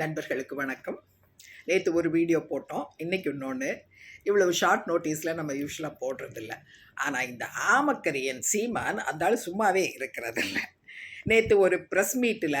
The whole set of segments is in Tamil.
நண்பர்களுக்கு வணக்கம். நேற்று ஒரு வீடியோ போட்டோம். இன்றைக்கி இன்னொன்று இவ்வளவு ஷார்ட் நோட்டீஸில் நம்ம யூஸ்வலாக போடுறதில்ல. ஆனால் இந்த ஆமக்கரியன் சீமான் அந்தாலும் சும்மாவே இருக்கிறதில்ல. நேற்று ஒரு ப்ரெஸ் மீட்டில்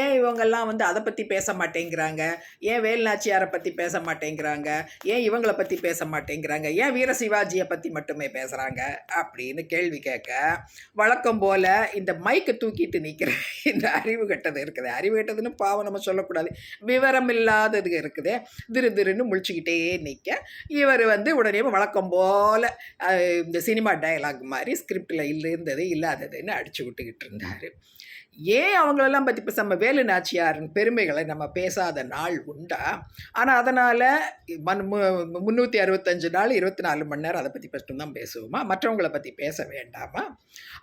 ஏன் இவங்கெல்லாம் வந்து அதை பற்றி பேச மாட்டேங்கிறாங்க? ஏன் வேல்நாச்சியாரை பற்றி பேச மாட்டேங்கிறாங்க? ஏன் இவங்களை பற்றி பேச மாட்டேங்கிறாங்க? ஏன் வீர சிவாஜியை பற்றி மட்டுமே பேசுகிறாங்க அப்படின்னு கேள்வி கேட்க வழக்கம் போல் இந்த மைக்கை தூக்கிட்டு நிற்கிற இந்த அறிவு கெட்டது இருக்குது. அறிவு கெட்டதுன்னு பாவம் நம்ம சொல்லக்கூடாது. விவரம் இல்லாதது இருக்குது. திரு திருன்னு முழிச்சுக்கிட்டே நிற்க இவர் வந்து உடனே வழக்கம் போல் இந்த சினிமா டயலாக் மாதிரி ஸ்கிரிப்டில் இருந்தது இல்லாததுன்னு அடிச்சு விட்டுக்கிட்டு இருந்தார். ஏன் அவங்களெல்லாம் பற்றி இப்போ நம்ம வேலு நாச்சியாரின் பெருமைகளை நம்ம பேசாத நாள் உண்டா? ஆனால் அதனால் மண் முந்நூற்றி அறுபத்தஞ்சு நாள் இருபத்தி நாலு மணி நேரம் அதை பற்றி மட்டும் தான் பேசுவோமா? மற்றவங்கள பற்றி பேச வேண்டாமா?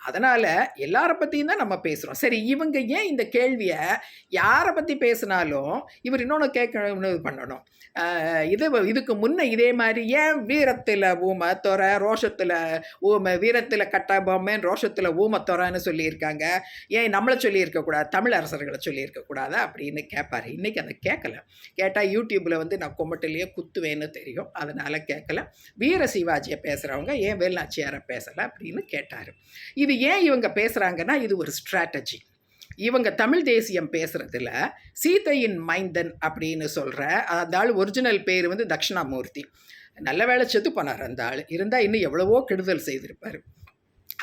அதனால் எல்லாரை பற்றியும் தான் நம்ம பேசுகிறோம் சரி இவங்க ஏன் இந்த கேள்வியை யாரை பற்றி பேசினாலும் இவர் இன்னொன்று கேட்க பண்ணணும். இது இதுக்கு முன்னே இதே மாதிரி ஏன் வீரத்தில் ஊமை துறை ரோஷத்தில் ஊமை வீரத்தில் கட்ட ரோஷத்தில் ஊமை துறைன்னு சொல்லியிருக்காங்க? ஏன் நம்மளை சொல்லியிருக்கக்கூடாது தமிழ் அரசர்களை சொல்லியிருக்கக்கூடாதா அப்படின்னு கேட்பார் இன்றைக்கி அதை கேட்கல. கேட்டால் யூடியூப்பில் வந்து நான் கொமட்டிலேயே குத்துவேன்னு தெரியும். அதனால் கேட்கல. வீர சிவாஜியை பேசுகிறவங்க ஏன் வேல்நாச்சியாரை பேசலை? அப்படின்னு கேட்டார். இது ஏன் இவங்க பேசுகிறாங்கன்னா இது ஒரு ஸ்ட்ராட்டஜி இவங்க தமிழ் தேசியம் பேசுகிறதுல சீதையின் மைந்தன் அப்படின்னு சொல்கிற அந்த ஆள் ஒரிஜினல் பேர் வந்து தட்சிணாமூர்த்தி. நல்ல வேலை செத்து போனார் அந்த ஆள். இருந்தால் இன்னும் எவ்வளவோ கெடுதல் செய்திருப்பார்.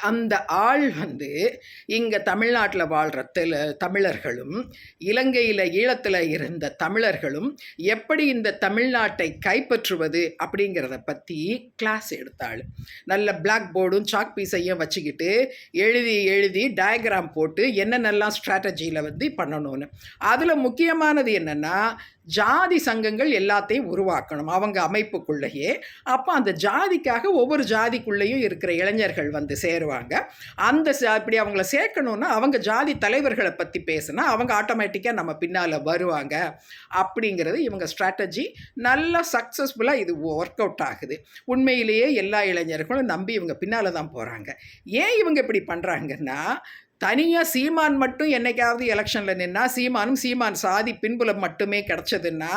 அந்த ஆள் வந்து இங்கே தமிழ்நாட்டில் வாழ்கிற தெல தமிழர்களும் இலங்கையில் ஈழத்தில் இருந்த தமிழர்களும் எப்படி இந்த தமிழ்நாட்டை கைப்பற்றுவது அப்படிங்கிறத பற்றி கிளாஸ் எடுத்தாள். நல்ல பிளாக் போர்டும் சாக் பீஸையும் வச்சுக்கிட்டு எழுதி எழுதி டயக்ராம் போட்டு என்னென்னலாம் ஸ்ட்ராட்டஜியில் வந்து பண்ணணும்னு. அதில் முக்கியமானது என்னென்னா ஜாதி சங்கங்கள் எல்லாத்தையும் உருவாக்கணும் அவங்க அமைப்புக்குள்ளேயே. அப்போ அந்த ஜாதிக்காக ஒவ்வொரு ஜாதிக்குள்ளேயும் இருக்கிற இளைஞர்கள் வந்து சேருவாங்க. அந்த இப்படி அவங்கள சேர்க்கணுன்னா அவங்க ஜாதி தலைவர்களை பற்றி பேசுனா அவங்க ஆட்டோமேட்டிக்காக நம்ம பின்னால் வருவாங்க. அப்படிங்கிறது இவங்க ஸ்ட்ராட்டஜி நல்லா சக்ஸஸ்ஃபுல்லாக இது ஒர்க் அவுட் ஆகுது. உண்மையிலேயே எல்லா இளைஞர்களும் நம்பி இவங்க பின்னால் தான் போகிறாங்க ஏன் இவங்க இப்படி பண்ணுறாங்கன்னா தனியாக சீமான் மட்டும் என்றைக்காவது எலெக்ஷனில் நின்னா சீமானும் சீமான் சாதி பின்புலம் மட்டுமே கிடச்சதுன்னா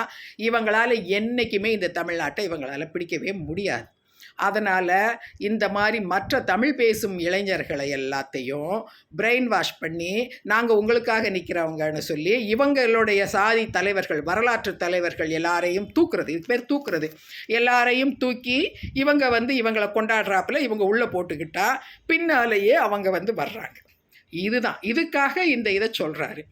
இவங்களால் என்றைக்குமே இந்த தமிழ்நாட்டை இவங்களால் பிடிக்கவே முடியாது. அதனால் இந்த மாதிரி மற்ற தமிழ் பேசும் இளைஞர்களை எல்லாத்தையும் பிரெயின் வாஷ் பண்ணி நாங்கள் உங்களுக்காக நிற்கிறவங்கன்னு சொல்லி இவங்களுடைய சாதி தலைவர்கள் வரலாற்று தலைவர்கள் எல்லாரையும் தூக்குறது இது பேர் தூக்குறது. எல்லாரையும் தூக்கி இவங்க வந்து இவங்களை கொண்டாடுறாப்புல இவங்க உள்ளே போட்டுக்கிட்டா பின்னாலேயே அவங்க வந்து வர்றாங்க. இதுதான். இதுக்காக இந்த இதை சொல்கிறாரு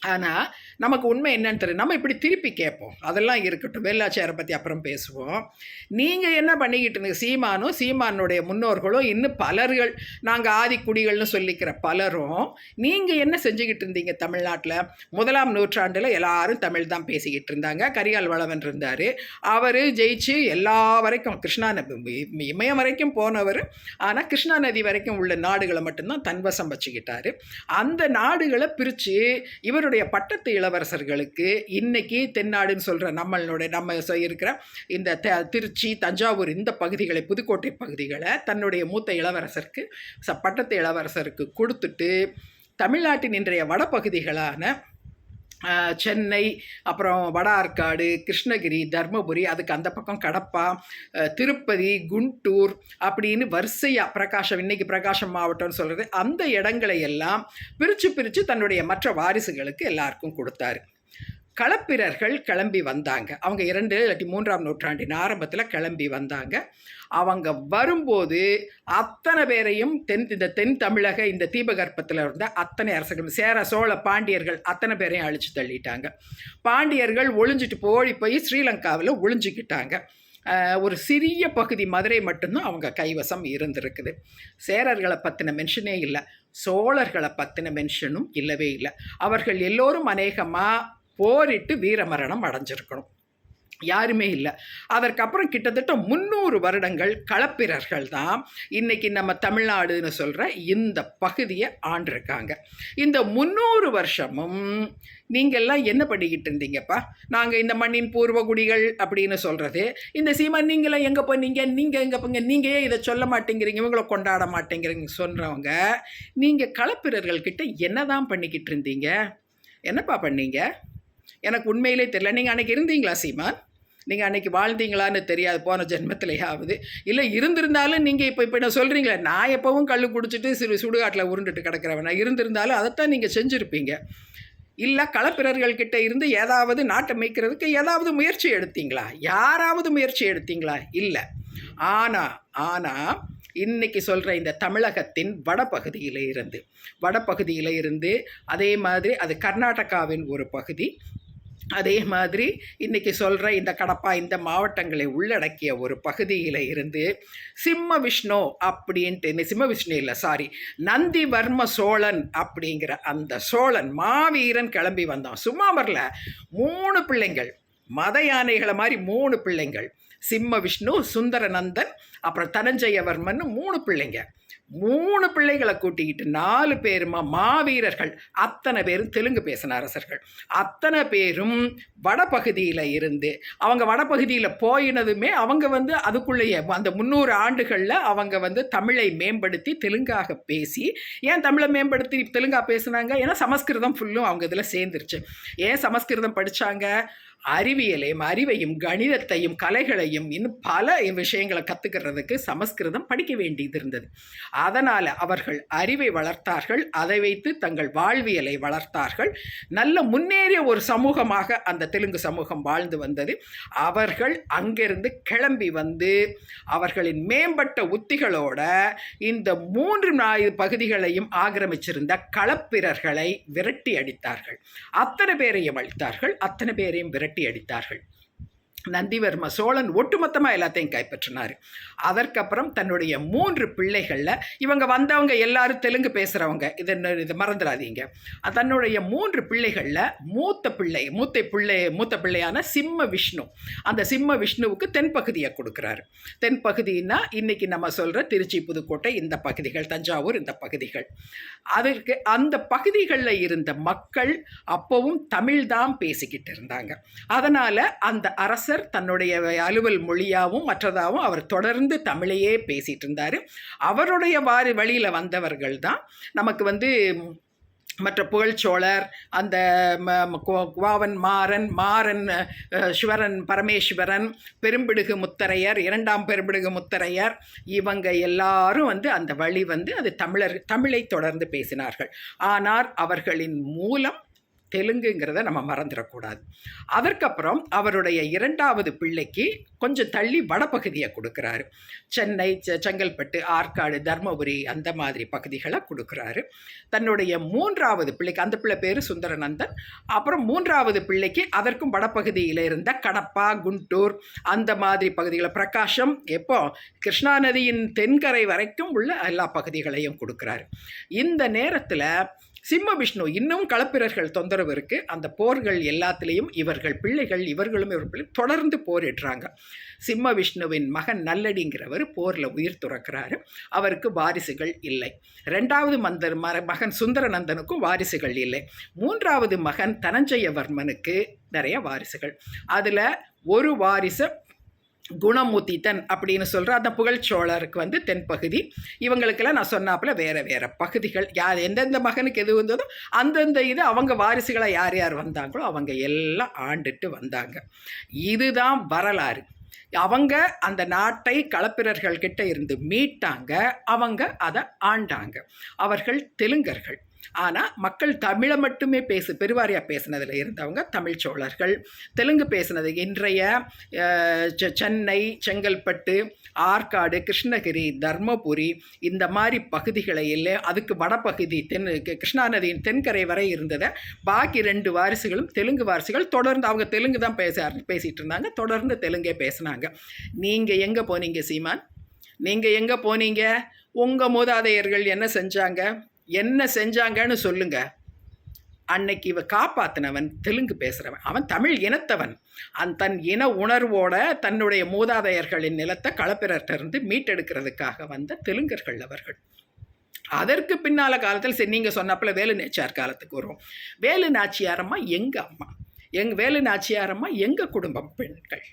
ஆனால் நமக்கு உண்மை என்னன்னு தெரியும் நம்ம இப்படி திருப்பி கேட்போம். அதெல்லாம் இருக்கட்டும். வேலாச்சாரை பற்றி அப்புறம் பேசுவோம். நீங்கள் என்ன பண்ணிக்கிட்டு இருந்தீங்க? சீமானும் சீமானுடைய முன்னோர்களும் இன்னும் பலர்கள் நாங்கள் ஆதிக்குடிகள்னு சொல்லிக்கிற பலரும் நீங்கள் என்ன செஞ்சுக்கிட்டு இருந்தீங்க தமிழ்நாட்டில்? முதலாம் நூற்றாண்டில் எல்லாரும் தமிழ் தான் பேசிக்கிட்டு இருந்தாங்க. கரிகால் வளவன் இருந்தார். அவர் ஜெயிச்சு எல்லா வரைக்கும் கிருஷ்ணா நதி இமயம் வரைக்கும் போனவர். ஆனால் கிருஷ்ணா நதி வரைக்கும் உள்ள நாடுகளை மட்டும்தான் தன்வசம் வச்சுக்கிட்டார். அந்த நாடுகளை பிரித்து இவருடைய பட்டத்தை இளவரசர்களுக்கு இன்னைக்கு தென்னாடுன்னு சொல்கிற நம்மளுடைய நம்ம இருக்கிற இந்த த திருச்சி தஞ்சாவூர் இந்த பகுதிகளை புதுக்கோட்டை பகுதிகளை தன்னுடைய மூத்த இளவரசருக்கு ச பட்டத்து இளவரசருக்கு கொடுத்துட்டு தமிழ்நாட்டின் இன்றைய வடபகுதிகளான சென்னை அப்புறம் வட ஆற்காடு கிருஷ்ணகிரி தர்மபுரி அதுக்கு அந்த பக்கம் கடப்பா திருப்பதி குண்டூர் அப்படின்னு வரிசையாக பிரகாஷம் இன்னைக்கு பிரகாஷம் மாவட்டம்னு சொல்கிறது அந்த இடங்களை எல்லாம் பிரித்து பிரித்து தன்னுடைய மற்ற வாரிசுகளுக்கு எல்லாருக்கும் கொடுத்தாரு. களப்பிரர்கள் கிளம்பி வந்தாங்க. அவங்க இரண்டு இல்லாட்டி மூன்றாம் நூற்றாண்டின் ஆரம்பத்தில் கிளம்பி வந்தாங்க. அவங்க வரும்போது அத்தனை பேரையும் தென் இந்த தென் தமிழக இந்த தீபகற்பத்தில் இருந்த அத்தனை அரசர்கள் சேர சோழ பாண்டியர்கள் அத்தனை பேரையும் அழிச்சு தள்ளிட்டாங்க. பாண்டியர்கள் ஒளிஞ்சிட்டு போய் போய் ஸ்ரீலங்காவில் ஒளிஞ்சிக்கிட்டாங்க. ஒரு சிறிய பகுதி மதுரை மட்டும்தான் அவங்க கைவசம் இருந்திருக்குது. சேரர்களை பற்றின மென்ஷனே இல்லை. சோழர்களை பற்றின மென்ஷனும் இல்லவே இல்லை. அவர்கள் எல்லோரும் அநேகமாக போரிட்டு வீரமரணம் அடைஞ்சிருக்கணும். யாருமே இல்லை. அதற்கப்புறம் கிட்டத்தட்ட முந்நூறு வருடங்கள் களப்பிரர்கள் தான் இன்றைக்கி நம்ம தமிழ்நாடுன்னு சொல்கிற இந்த பகுதியை ஆண்டிருக்காங்க. இந்த முந்நூறு வருஷமும் நீங்கள்லாம் என்ன பண்ணிக்கிட்டு இருந்தீங்கப்பா? நாங்கள் இந்த மண்ணின் பூர்வகுடிகள் அப்படின்னு சொல்கிறது இந்த சீமா நீங்களாம் எங்கே போனீங்க? நீங்கள் எங்கே போங்க? நீங்கள் ஏன் இதை சொல்ல மாட்டேங்கிறீங்க? இவங்களை கொண்டாட மாட்டேங்கிறீங்க சொல்கிறவங்க நீங்கள் களப்பிரர்கள்கிட்ட என்ன தான் பண்ணிக்கிட்டு இருந்தீங்க? என்னப்பா பண்ணீங்க? எனக்கு உண்மையிலே தெரியல. நீங்கள் அன்றைக்கி இருந்தீங்களா சீமான்? நீங்கள் அன்றைக்கி வாழ்ந்தீங்களான்னு தெரியாது போன ஜென்மத்திலேயாவது. இல்லை இருந்திருந்தாலும் நீங்கள் இப்போ இப்போ நான் சொல்கிறீங்களே நான் எப்போவும் கல் குடிச்சிட்டு சிறு சுடுகாட்டில் உருண்டுட்டு கிடக்கிறவன்? நான் இருந்திருந்தாலும் அதைத்தான் நீங்கள் செஞ்சுருப்பீங்க. இல்லை களப்பிரர்கள்கிட்ட இருந்து ஏதாவது நாட்டை மேய்க்கிறதுக்கு ஏதாவது முயற்சி எடுத்தீங்களா? யாராவது முயற்சி எடுத்தீங்களா? இல்லை. ஆனால் ஆனால் இன்னைக்கு சொல்கிற இந்த தமிழகத்தின் வடபகுதியில் இருந்து வடபகுதியில் இருந்து அதே மாதிரி அது கர்நாடகாவின் ஒரு பகுதி அதே மாதிரி இன்னைக்கு சொல்கிற இந்த கடப்பா இந்த மாவட்டங்களை உள்ளடக்கிய ஒரு பகுதியில் இருந்து சிம்ம விஷ்ணு அப்படின்ட்டு இந்த சிம்ம விஷ்ணு இல்லை சாரி நந்திவர்ம சோழன் அப்படிங்கிற அந்த சோழன் மாவீரன் கிளம்பி வந்தான். சும்மா வரல. மூணு பிள்ளைங்கள் மத யானைகளை மாதிரி மூணு பிள்ளைங்கள் சிம்ம விஷ்ணு சுந்தரநந்தன் அப்புறம் தனஞ்சயவர்மன் மூணு பிள்ளைங்க. மூணு பிள்ளைகளை கூட்டிக்கிட்டு நாலு பேருமா மாவீரர்கள். அத்தனை பேரும் தெலுங்கு பேசின அரசர்கள் அத்தனை பேரும் வடபகுதியில் இருந்து அவங்க வடபகுதியில் போயினதுமே அவங்க வந்து அதுக்குள்ளேயே அந்த முந்நூறு ஆண்டுகளில் அவங்க வந்து தமிழை மேம்படுத்தி தெலுங்காக பேசி ஏன் தமிழை மேம்படுத்தி தெலுங்காக பேசுனாங்க? ஏன்னா சமஸ்கிருதம் ஃபுல்லும் அவங்க இதில் சேர்ந்துருச்சு. ஏன் சமஸ்கிருதம் படித்தாங்க அறிவியலையும் அறிவையும் கணிதத்தையும் கலைகளையும் இன்னும் பல விஷயங்களை கற்றுக்கிறதுக்கு சமஸ்கிருதம் படிக்க வேண்டியது இருந்தது. அதனால் அவர்கள் அறிவை வளர்த்தார்கள். அதை வைத்து தங்கள் வாழ்வியலை வளர்த்தார்கள். நல்ல முன்னேறிய ஒரு சமூகமாக அந்த தெலுங்கு சமூகம் வாழ்ந்து வந்தது. அவர்கள் அங்கிருந்து கிளம்பி வந்து அவர்களின் மேம்பட்ட உத்திகளோட இந்த மூன்று நாய் பகுதிகளையும் ஆக்கிரமிச்சிருந்த களப்பிரர்களை விரட்டி அடித்தார்கள். அத்தனை பேரையும் அழித்தார்கள். அத்தனை பேரையும் விரட்டி அடித்தார்கள். நந்திவர்ம சோழன் ஒட்டுமொத்தமாக எல்லாத்தையும் கைப்பற்றினார். அதற்கப்புறம் தன்னுடைய மூன்று பிள்ளைகளில் இவங்க வந்தவங்க எல்லாரும் தெலுங்கு பேசுகிறவங்க இதை ந- இதை மறந்துடாதீங்க. தன்னுடைய மூன்று பிள்ளைகளில் மூத்த பிள்ளை மூத்த பிள்ளை மூத்த பிள்ளையான சிம்ம விஷ்ணு. அந்த சிம்ம விஷ்ணுவுக்கு தென்பகுதியை கொடுக்குறாரு. தென்பகுதின்னா இன்றைக்கி நம்ம சொல்கிற திருச்சி புதுக்கோட்டை இந்த பகுதிகள் தஞ்சாவூர் இந்த பகுதிகள். அதற்கு அந்த பகுதிகளில் இருந்த மக்கள் அப்போவும் தமிழ் தான் பேசிக்கிட்டு இருந்தாங்க. அதனால் அந்த அரசர் தன்னுடைய அலுவல் மொழியாகவும் மற்றதாகவும் அவர் தொடர்ந்து தமிழையே பேசிகிட்டு இருந்தார் அவருடைய வாரி வழியில் வந்தவர்கள் தான் நமக்கு வந்து மற்ற புகழ்ச்சோழர் அந்த ம- குவாவன் மாறன் மாறன் சிவரன் பரமேஸ்வரன் பெரும்பிடுகு முத்தரையர் இரண்டாம் பெரும்பிடுகு முத்தரையர் இவங்க எல்லாரும் வந்து அந்த வழி வந்து அது தமிழர் தமிழை தொடர்ந்து பேசினார்கள். ஆனால் அவர்களின் மூலம் தெலுங்குங்கிறத நம்ம மறந்துடக்கூடாது. அதற்கப்புறம் அவருடைய இரண்டாவது பிள்ளைக்கு கொஞ்சம் தள்ளி வடபகுதியை கொடுக்குறாரு. சென்னை செ- செங்கல்பட்டு ஆற்காடு தர்மபுரி அந்த மாதிரி பகுதிகளை கொடுக்குறாரு. தன்னுடைய மூன்றாவது பிள்ளைக்கு அந்த பிள்ளை பேர் சுந்தரநந்தன். அப்புறம் மூன்றாவது பிள்ளைக்கு அதற்கும் வடபகுதியில் இருந்த கடப்பா குண்டூர் அந்த மாதிரி பகுதிகளை பிரகாஷம் எப்போ? கிருஷ்ணா நதியின் தென்கரை வரைக்கும் உள்ள எல்லா பகுதிகளையும் கொடுக்குறாரு. இந்த நேரத்தில் சிம்ம விஷ்ணு இன்னும் களப்பிரர்கள் தொந்தரவு இருக்கு. அந்த போர்கள் எல்லாத்துலேயும் இவர்கள் பிள்ளைகள் இவர்களும் இவர் பிள்ளை தொடர்ந்து போரிடுறாங்க சிம்ம விஷ்ணுவின் மகன் நல்லடிங்கிறவர் போரில் உயிர் துறக்கிறாரு. அவருக்கு வாரிசுகள் இல்லை. ரெண்டாவது மந்தர் மர மகன் சுந்தரநந்தனுக்கும் வாரிசுகள் இல்லை. மூன்றாவது மகன் தனஞ்சயவர்மனுக்கு நிறைய வாரிசுகள். அதில் ஒரு வாரிசு குணமுத்தித்தன் அப்படின்னு சொல்கிற அந்த புகழ்ச்சோழருக்கு வந்து தென்பகுதி. இவங்களுக்கெல்லாம் நான் சொன்னாப்புல வேறு வேறு பகுதிகள். யார் எந்தெந்த மகனுக்கு எது வந்ததோ அந்தந்த இது அவங்க வாரிசுகளாக யார் யார் வந்தாங்களோ அவங்க எல்லாம் ஆண்டுட்டு வந்தாங்க. இதுதான் வரலாறு. அவங்க அந்த நாட்டை களப்பிரர்கள்கிட்ட இருந்து மீட்டாங்க. அவங்க அதை ஆண்டாங்க. அவர்கள் தெலுங்கர்கள். ஆனால் மக்கள் தமிழை மட்டுமே பேசு பெருவாரியாக பேசினதில் இருந்தவங்க தமிழ் சோழர்கள். தெலுங்கு பேசினது இன்றைய செ- சென்னை செங்கல்பட்டு ஆற்காடு கிருஷ்ணகிரி தர்மபுரி இந்த மாதிரி பகுதிகளை இல்லை அதுக்கு வடபகுதி தென் கிருஷ்ணா நதியின் தென்கரை வரை இருந்ததை பாக்கி ரெண்டு வாரிசுகளும் தெலுங்கு வாரிசுகள் தொடர்ந்து அவங்க தெலுங்கு தான் பேச பேசிகிட்டு இருந்தாங்க. தொடர்ந்து தெலுங்கே பேசினாங்க. நீங்கள் எங்கே போனீங்க சீமான்? நீங்கள் எங்கே போனீங்க? உங்கள் மூதாதையர்கள் என்ன செஞ்சாங்க? என்ன செஞ்சாங்கன்னு சொல்லுங்க. அன்னைக்கு இவ காப்பாத்தினவன் தெலுங்கு பேசுகிறவன் அவன் தமிழ் இனத்தவன். அந்த தன் இன உணர்வோட தன்னுடைய மூதாதையர்களின் நிலத்தை களப்பிரர்கிட்ட இருந்து மீட்டெடுக்கிறதுக்காக வந்த தெலுங்கர்கள் அவர்கள். அதற்கு பின்னால காலத்தில் சரி நீங்கள் சொன்னப்பல வேலு நாச்சியார் காலத்துக்கு வரும் வேலு நாச்சியாரம்மா எங்கள் அம்மா? எங் வேலு நாச்சியாரம்மா எங்கள் குடும்பம் பெண்கள்?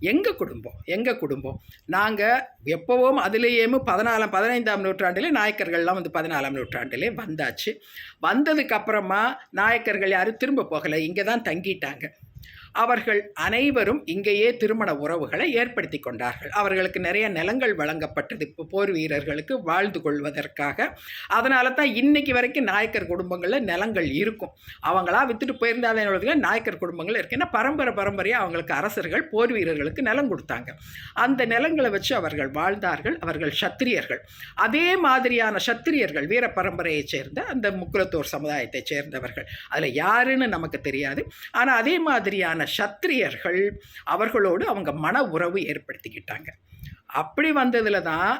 எங்கள் குடும்பம்? எங்கள் குடும்பம்? நாங்கள் எப்போவும் அதுலேயும் பதினாலாம் பதினைந்தாம் நூற்றாண்டிலே நாயக்கர்கள்லாம் வந்து பதினாலாம் நூற்றாண்டிலே வந்தாச்சு. வந்ததுக்கப்புறமா நாயக்கர்கள் யாரும் திரும்ப போகலை. இங்கே தான் தங்கிட்டாங்க. அவர்கள் அனைவரும் இங்கேயே திருமண உறவுகளை ஏற்படுத்தி கொண்டார்கள். அவர்களுக்கு நிறைய நிலங்கள் வழங்கப்பட்டது. இப்போ போர் வீரர்களுக்கு வாழ்ந்து கொள்வதற்காக. அதனால தான் இன்னைக்கு வரைக்கும் நாயக்கர் குடும்பங்களில் நிலங்கள் இருக்கும். அவங்களா வித்துட்டு போயிருந்தாலே நாயக்கர் குடும்பங்கள் இருக்கு. ஏன்னா பரம்பரை பரம்பரையாக அவங்களுக்கு அரசர்கள் போர் வீரர்களுக்கு நிலம் கொடுத்தாங்க. அந்த நிலங்களை வச்சு அவர்கள் வாழ்ந்தார்கள். அவர்கள் சத்திரியர்கள். அதே மாதிரியான சத்திரியர்கள் வீர பரம்பரையைச் சேர்ந்த அந்த முக்குலத்தோர் சமுதாயத்தைச் சேர்ந்தவர்கள். அதில் யாருன்னு நமக்கு தெரியாது. ஆனால் அதே மாதிரியான சத்திரியர்கள் அவர்களோடு அவங்க மன உறவு ஏற்படுத்திக்கிட்டாங்க. அப்படி வந்ததில் தான்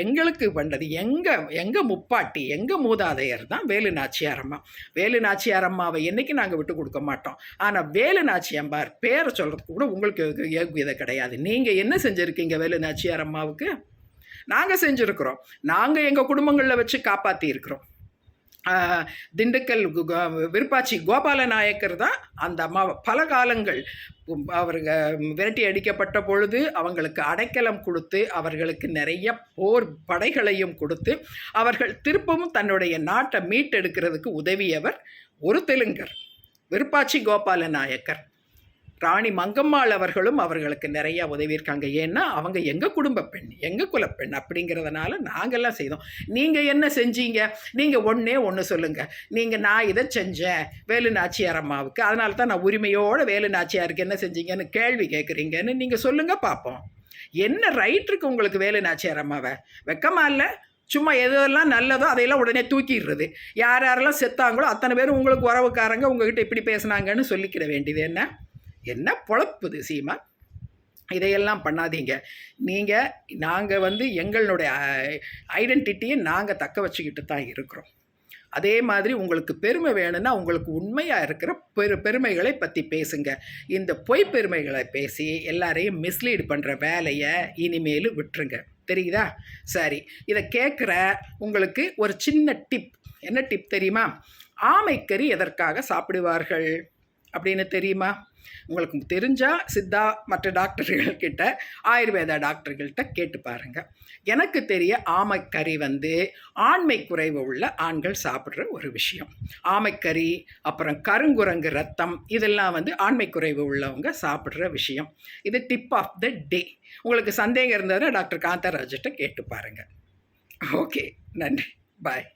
எங்களுக்கு பண்ணது எங்கள் எங்கள் முப்பாட்டி எங்கள் மூதாதையர் தான் வேலு நாச்சியாரம்மா வேலு நாச்சியாரம்மாவை என்றைக்கு நாங்கள் விட்டு கொடுக்க மாட்டோம். ஆனால் வேலு நாச்சியம்பார் பேரை சொல்கிறதுக்கு கூட உங்களுக்கு யோகியதை கிடையாது. நீங்கள் என்ன செஞ்சுருக்கீங்க வேலு நாச்சியாரம்மாவுக்கு நாங்கள் செஞ்சுருக்குறோம். நாங்கள் எங்கள் குடும்பங்களில் வச்சு காப்பாற்றி இருக்கிறோம் திண்டுக்கல் விருப்பாச்சி கோபால நாயக்கர் தான் அந்த அம்மா பல காலங்கள் அவருங்க விரட்டி அடிக்கப்பட்ட பொழுது அவங்களுக்கு அடைக்கலம் கொடுத்து அவர்களுக்கு நிறைய போர் படைகளையும் கொடுத்து அவர்கள் திருப்பவும் தன்னுடைய நாட்டை மீட்டெடுக்கிறதுக்கு உதவியவர் ஒரு தெலுங்கர் விருப்பாச்சி கோபால நாயக்கர். ராணி மங்கம்மாள் அவர்களும் அவர்களுக்கு நிறைய உதவியிருக்காங்க. ஏன்னா அவங்க எங்கள் குடும்ப பெண் எங்கள் குலப்பெண் அப்படிங்கிறதுனால நாங்கள்லாம் செய்தோம். நீங்கள் என்ன செஞ்சீங்க? நீங்கள் ஒன்றே ஒன்று சொல்லுங்கள் நீங்கள் நான் இதை செஞ்சேன் வேலு நாச்சியார் அம்மாவுக்கு. அதனால தான் நான் உரிமையோடு வேலு நாச்சியாருக்கு என்ன செஞ்சீங்கன்னு கேள்வி கேட்குறீங்கன்னு நீங்கள் சொல்லுங்கள் பார்ப்போம் என்ன ரைட் இருக்கு உங்களுக்கு வேலு நாச்சியார் அம்மாவை? வெக்கமா இல்லை? சும்மா எதெல்லாம் நல்லதோ அதையெல்லாம் உடனே தூக்கிடுறது. யார் யாரெல்லாம் செத்தாங்களோ அத்தனை பேரும் உங்களுக்கு உறவுக்காரங்க உங்ககிட்ட இப்படி பேசுனாங்கன்னு சொல்லிக்கிட வேண்டியது என்ன? என்ன பொழப்புது சீமா? இதையெல்லாம் பண்ணாதீங்க. நீங்கள் நாங்கள் வந்து எங்களுடைய ஐடென்டிட்டியை நாங்கள் தக்க வச்சுக்கிட்டு தான் இருக்கிறோம். அதே மாதிரி உங்களுக்கு பெருமை வேணும்னா உங்களுக்கு உண்மையாக இருக்கிற பெரு பெருமைகளை பற்றி பேசுங்க. இந்த பொய் பெருமைகளை பேசி எல்லாரையும் மிஸ்லீட் பண்ணுற வேலையை இனிமேல் விட்டுருங்க. தெரியுதா? சரி. இதை கேட்குற உங்களுக்கு ஒரு சின்ன டிப் என்ன டிப் தெரியுமா? ஆமைக்கறி எதற்காக சாப்பிடுவார்கள்? அப்படின்னு தெரியுமா? உங்களுக்கு தெரிஞ்சால் சித்தா மற்ற டாக்டர்கள்கிட்ட ஆயுர்வேத ஆயுர்வேதா டாக்டர்கள்ட்ட கேட்டு பாருங்க. எனக்கு தெரிய ஆமைக்கறி வந்து ஆண்மை குறைவு உள்ள ஆண்கள் சாப்பிட்ற ஒரு விஷயம். ஆமைக்கறி அப்புறம் கருங்குரங்கு ரத்தம் இதெல்லாம் வந்து ஆண்மை குறைவு உள்ளவங்க சாப்பிட்ற விஷயம். இது டிப் ஆஃப் த டே உங்களுக்கு சந்தேகம் இருந்ததுன்னா டாக்டர் காந்தராஜிட்ட கேட்டு பாருங்க. ஓகே நன்றி. பாய்.